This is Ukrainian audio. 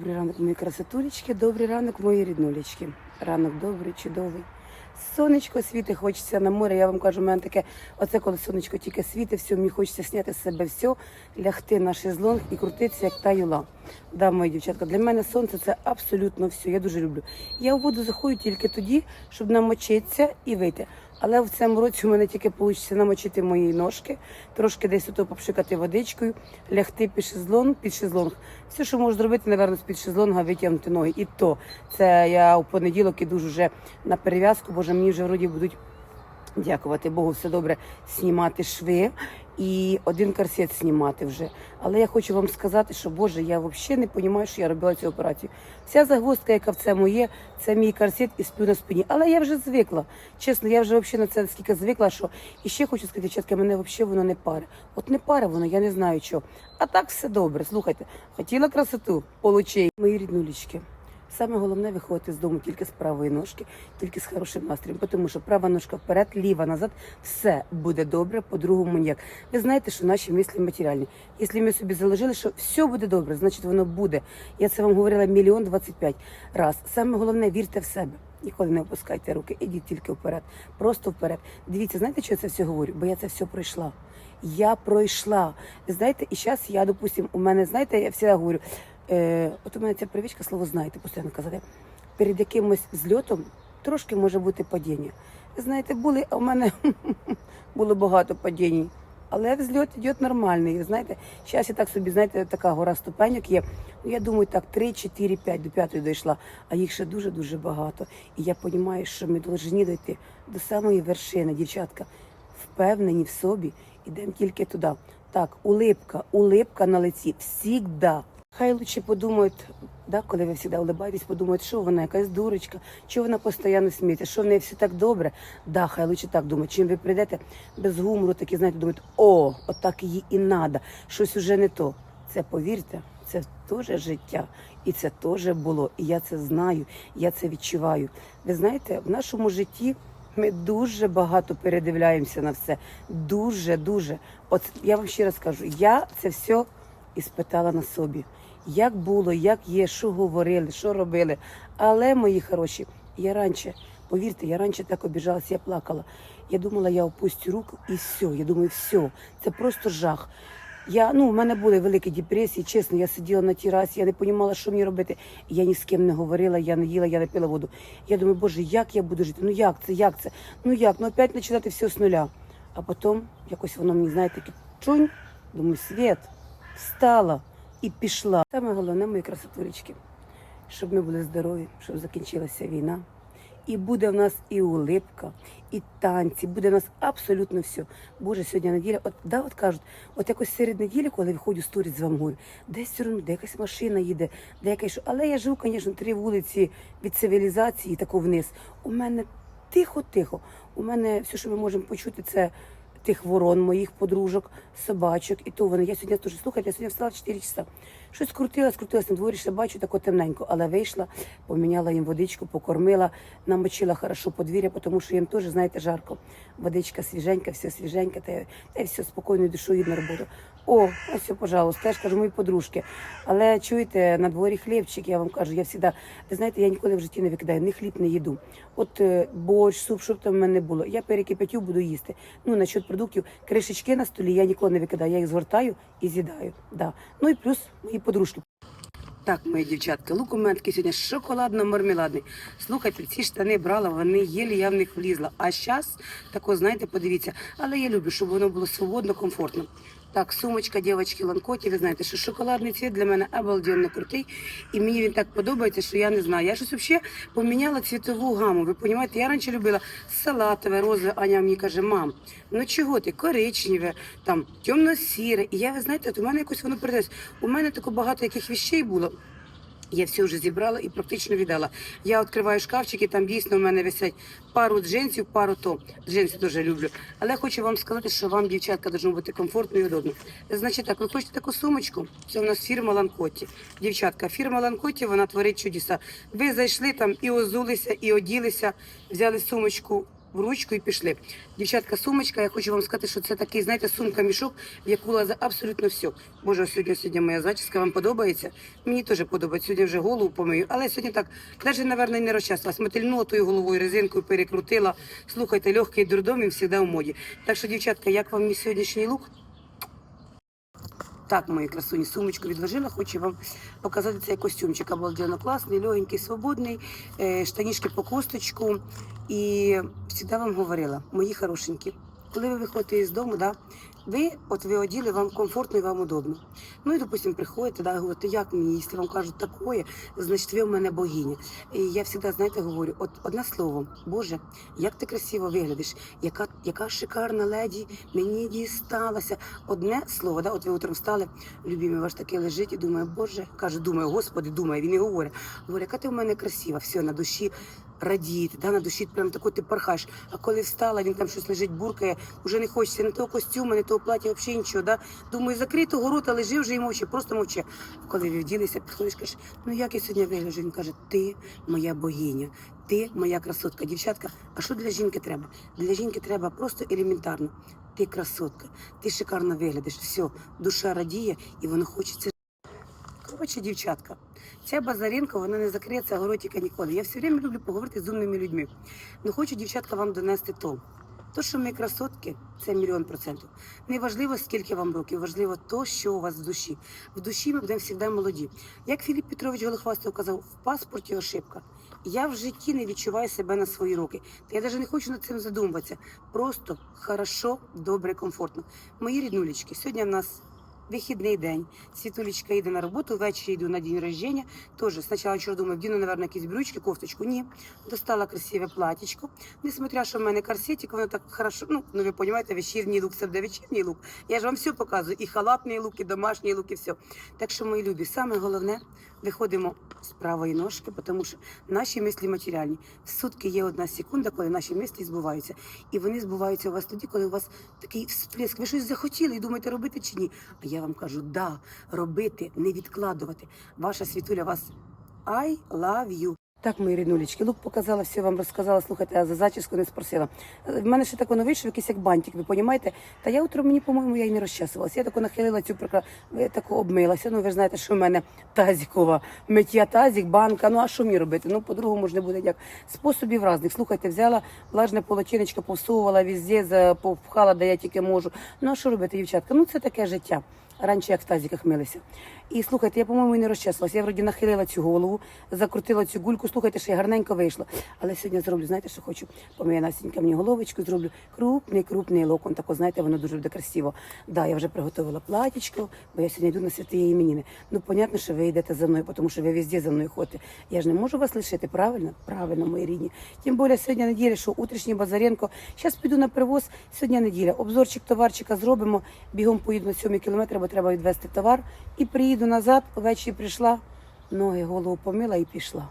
Добрий ранок, мої красотулечки, добрий ранок, мої ріднулечки. Ранок добрий, чудовий. Сонечко світить, хочеться на море. Я вам кажу, у мене таке, оце коли сонечко тільки світить, все, мені хочеться зняти з себе все, лягти на шезлонг і крутитися, як та юла. Да, мої дівчатка, для мене сонце це абсолютно все. Я дуже люблю. Я у воду заходжу тільки тоді, щоб намочитися і вийти. Але в цьому році у мене тільки вийде намочити мої ножки, трошки десь ото попшикати водичкою, лягти під шезлонг, під шезлонг. Все, що можу зробити, напевно, з під шезлонга витягнути ноги. І то це я у понеділок іду вже на перев'язку, боже, мені вже вроді будуть. Дякувати Богу, все добре знімати шви і один корсет знімати вже. Але я хочу вам сказати, що Боже, я взагалі не розумію, що я робила цю операцію. Вся загвоздка, яка в цьому є, це мій корсет і сплю на спині. Але я вже звикла. Чесно, я вже взагалі на це скільки звикла, що і ще хочу сказати, дівчатка, мене взагалі воно не паре. От не паре воно, я не знаю що. А так все добре. Слухайте, хотіла красоту, получей. Мої ріднулічки. Саме головне виходити з дому тільки з правої ножки, тільки з хорошим настроєм, тому що права ножка вперед, ліва назад, все буде добре, по-другому ніяк. Ви знаєте, що наші мислі матеріальні. Якщо ми собі заложили, що все буде добре, значить воно буде. Я це вам говорила мільйон двадцять п'ять раз. Саме головне вірте в себе. Ніколи не опускайте руки, ідіть тільки вперед, просто вперед. Дивіться, знаєте, що я це все говорю? Бо я це все пройшла. Я пройшла. Знаєте, і зараз я, допустим, у мене, знаєте, я завжди говорю, е, от у мене ця привичка, слово знаєте, постійно казати. Перед якимось зльотом трошки може бути падіння. Знаєте, були, у мене було багато падінь. Але взльот йде нормальний. Ви знаєте, зараз я так собі, знаєте, така гора ступеньок є. Ну, я думаю, так, 3, 4, 5, до 5 дійшла, а їх ще дуже-дуже багато. І я розумію, що ми повинні дійти до самої вершини, дівчатка, впевнені в собі, ідемо тільки туди. Так, улипка, улипка на лиці, всігда. Хай лучше подумають, да, коли ви завжди улибаєтесь, подумають, що вона якась дурочка, що вона постійно сміється, що в неї все так добре. Да, хай лучше так думають. Чим ви прийдете без гумору, такі, знаєте, думають, о, отак її і надо, щось уже не то. Це повірте, це теж життя, і це теж було. І я це знаю, я це відчуваю. Ви знаєте, в нашому житті ми дуже багато передивляємося на все. Дуже, дуже. От я вам ще раз кажу, я це все іспитала на собі. Як було, як є, що говорили, що робили. Але, мої хороші, я раніше, повірте, я раніше так обіжалася, я плакала. Я думала, я опустю руку і все. Я думаю, все, це просто жах. Я, ну, у мене були великі депресії, чесно, я сиділа на терасі, я не розуміла, що мені робити. Я ні з ким не говорила, я не їла, я не пила воду. Я думаю, боже, як я буду жити? Ну як це, як це? Ну як? Ну опять починати все з нуля. А потім якось воно мені, знаєте, таке чунь, думаю, світ, встала і пішла. Саме головне, мої красотулечки, щоб ми були здорові, щоб закінчилася війна. І буде в нас і улипка, і танці, буде в нас абсолютно все. Боже, сьогодні неділя. От да, от кажуть, от якось серед неділі, коли виходжу сторіс з вами десь все одно, де якась машина їде, де якась. Але я живу, звісно, три вулиці від цивілізації, тако вниз. У мене тихо-тихо. У мене все, що ми можемо почути, це тих ворон, моїх подружок, собачок. І то вони. Я сьогодні теж слухайте, я сьогодні встала 4 часа. Щось крутила, скрутилась на дворі, ще бачу тако темненько, але вийшла, поміняла їм водичку, покормила, намочила хорошо подвір'я, тому що їм теж, знаєте, жарко. Водичка свіженька, все свіженька, та, та й все спокійною душою на роботу. О, ось пожалуйста, теж кажу, мої подружки. Але чуєте, на дворі хлібчик, я вам кажу, я завжди, ви знаєте, я ніколи в житті не викидаю, ні хліб, не їду. От е, борщ, суп, щоб там в мене було. Я перекипятю, буду їсти. Ну, насчет продуктів, кришечки на столі я ніколи не викидаю, я їх згортаю і з'їдаю. Да. Ну і плюс мої подружки. Так, мої дівчатки, лук у мене такий сьогодні шоколадно-мармеладний. Слухайте, ці штани брала, вони єлі я в них влізла. А зараз, тако, знаєте, подивіться. Але я люблю, щоб воно було свободно, комфортно. Так, сумочка, дівчатки, ланкоті, ви знаєте, що шоколадний цвіт для мене обалденно крутий. І мені він так подобається, що я не знаю. Я щось взагалі поміняла цвітову гаму. Ви розумієте, я раніше любила салатове, розове, Аня мені каже, мам, ну чого ти, коричневе, там, темно-сіре. І я, ви знаєте, от у мене якось воно передається. У мене тако багато яких вещей було. Я все вже зібрала і практично віддала. Я відкриваю шкафчики, там дійсно в мене висять пару джинсів, пару то. Джинси дуже люблю. Але хочу вам сказати, що вам, дівчатка, должно бути комфортно і удобно. Значить так, ви хочете таку сумочку? Це у нас фірма Ланкоті. Дівчатка, фірма Ланкоті, вона творить чудеса. Ви зайшли там і озулися, і оділися, взяли сумочку в ручку і пішли. Дівчатка, сумочка, я хочу вам сказати, що це такий, знаєте, сумка-мішок, в яку лазе абсолютно все. Боже, сьогодні, сьогодні моя зачіска вам подобається. Мені теж подобається. Сьогодні вже голову помию. Але сьогодні так, навіть, мабуть, не розчасилась. Мотильнула тою головою резинкою, перекрутила. Слухайте, легкий дурдом він завжди в моді. Так що, дівчатка, як вам мій сьогоднішній лук? Так, мої красуні, сумочку відложила, хочу вам показати цей костюмчик. Обалденно класний, легенький, свободний, е, штанішки по косточку. І завжди вам говорила, мої хорошенькі, коли ви виходите із дому, да, ви от ви оділи, вам комфортно і вам удобно. Ну і, допустим, приходите, да, і говорите, як мені, якщо вам кажуть такое, значить ви в мене богиня. І я завжди, знаєте, говорю, от одне слово, Боже, як ти красиво виглядиш, яка, яка шикарна леді мені дісталася. Одне слово, да, от ви утром встали, любимий ваш такий лежить і думає, Боже, каже, думаю, Господи, думає, він і говорить. Говорить, яка ти в мене красива, все, на душі радіти, да, на душі прям тако ти пархаєш. А коли встала, він там щось лежить, буркає, вже не хочеться не того костюму, не того плаття, взагалі нічого. Да? Думаю, закрий того рота, лежи вже і мовчи, просто мовчи. Коли ви вділися, підходиш, кажеш, ну як я сьогодні вигляджу? Він каже, ти моя богиня, ти моя красотка. Дівчатка, а що для жінки треба? Для жінки треба просто елементарно. Ти красотка, ти шикарно виглядиш, все, душа радіє і воно хочеться. Коротше, дівчатка, ця базаренка, вона не закриється горотіка ніколи. Я все время люблю поговорити з умними людьми. Ну хочу, дівчатка, вам донести то. То, що ми красотки, це мільйон процентів. Не важливо, скільки вам років, важливо то, що у вас в душі. В душі ми будемо завжди молоді. Як Філіп Петрович Голохвастов казав, в паспорті ошибка. Я в житті не відчуваю себе на свої роки. Та я навіть не хочу над цим задумуватися. Просто хорошо, добре, комфортно. Мої ріднулечки, сьогодні в нас вихідний день. Світулечка йде на роботу, ввечері йду на день рождения. Тоже спочатку чого думаю, вдіну, наверное, якісь брючки, кофточку. Ні. Достала красиве платічко. Несмотря, що в мене корсетик, воно так хорошо, ну, ну ви розумієте, вечірній лук, буде вечірній лук. Я ж вам все показую, і халатний лук, і домашній лук, і все. Так що, мої любі, саме головне, виходимо з правої ножки, тому що наші мислі матеріальні. В сутки є одна секунда, коли наші мислі збуваються. І вони збуваються у вас тоді, коли у вас такий всплеск. Ви щось захотіли і думаєте, робити чи ні. А я вам кажу, да, робити, не відкладувати. Ваша світуля вас I love you. Так, мої ріднулечки, лук показала, все вам розказала, слухайте, а за зачіску не спросила. В мене ще так воно вийшло, якийсь як бантик, ви розумієте? Та я утром мені, по-моєму, я й не розчесувалася. Я тако нахилила цю прикра... я тако обмилася. Ну, ви ж знаєте, що в мене тазікова миття тазік, банка. Ну а що мені робити? Ну, по-другому ж не буде як. Способів різних. Слухайте, взяла влажне полотенечко, повсовувала везде, запхала, де я тільки можу. Ну а що робити, дівчатка? Ну це таке життя. Раніше як в тазіках милися. І слухайте, я, по-моєму, не розчесалася. Я вроді нахилила цю голову, закрутила цю гульку. Слухайте, що я гарненько вийшла. Але сьогодні зроблю, знаєте, що хочу? Помию Настенька мені головочку, зроблю крупний, крупний локон. Тако, знаєте, воно дуже буде красиво. Да, я вже приготувала платічко, бо я сьогодні йду на святі іменини. Ну, понятно, що ви йдете за мною, тому що ви везде за мною ходите. Я ж не можу вас лишити, правильно? Правильно, мої рідні. Тим більше сьогодні неділя, що утрішній Базаренко. Зараз піду на привоз. Сьогодні неділя. Обзорчик товарчика зробимо. Бігом поїду на 7 кілометри, бо треба відвести товар. І приїду назад. Ввечері прийшла, ноги, голову помила і пішла.